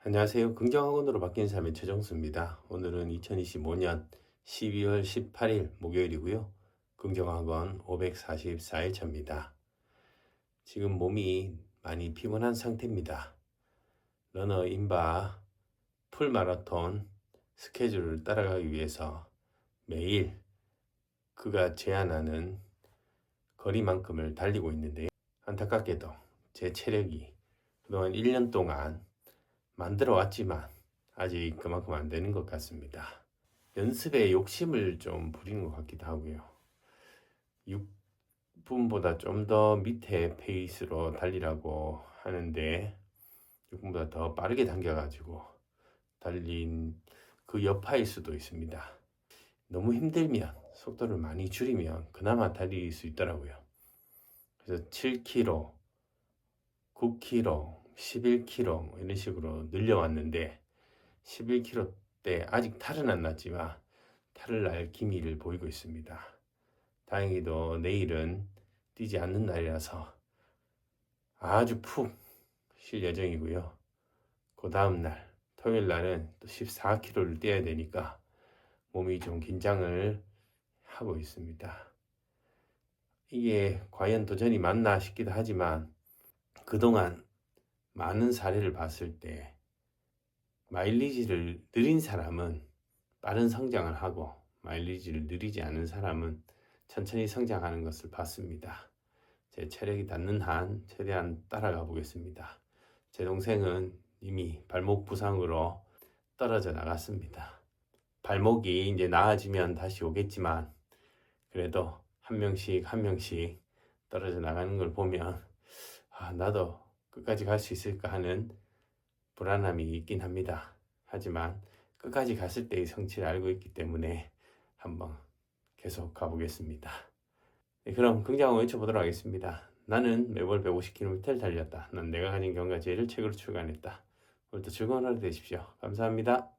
안녕하세요. 긍정학원으로 바뀐 삶의 최정수입니다. 오늘은 2025년 12월 18일 목요일이고요. 긍정학원 544일 차입니다. 지금 몸이 많이 피곤한 상태입니다. 러너 인바 풀마라톤 스케줄을 따라가기 위해서 매일 그가 제안하는 거리만큼을 달리고 있는데 안타깝게도 제 체력이 그동안 1년 동안 만들어 왔지만 아직 그만큼 안 되는 것 같습니다. 연습에 욕심을 좀 부리는 것 같기도 하고요. 6분보다 좀 더 밑에 페이스로 달리라고 하는데 6분보다 더 빠르게 당겨가지고 달린 그 여파일 수도 있습니다. 너무 힘들면 속도를 많이 줄이면 그나마 달릴 수 있더라고요. 그래서 7km, 9km, 11km 이런 식으로 늘려왔는데 11km 때 아직 탈은 안 났지만 탈을 날 기미를 보이고 있습니다. 다행히도 내일은 뛰지 않는 날이라서 아주 푹 쉴 예정이고요. 그 다음 날 토요일 날은 또 14km를 뛰어야 되니까 몸이 좀 긴장을 하고 있습니다. 이게 과연 도전이 맞나 싶기도 하지만 그동안 많은 사례를 봤을 때 마일리지를 느린 사람은 빠른 성장을 하고 마일리지를 느리지 않은 사람은 천천히 성장하는 것을 봤습니다. 제 체력이 닿는 한 최대한 따라가 보겠습니다. 제 동생은 이미 발목 부상으로 떨어져 나갔습니다. 발목이 이제 나아지면 다시 오겠지만 그래도 한 명씩 한 명씩 떨어져 나가는 걸 보면 아, 나도 끝까지 갈 수 있을까 하는 불안함이 있긴 합니다. 하지만 끝까지 갔을 때의 성취를 알고 있기 때문에 한번 계속 가보겠습니다. 네, 그럼 긍정을 외쳐보도록 하겠습니다. 나는 매월 150km를 달렸다. 난 내가 가진 경과 제를 책으로 출간했다. 오늘도 즐거운 하루 되십시오. 감사합니다.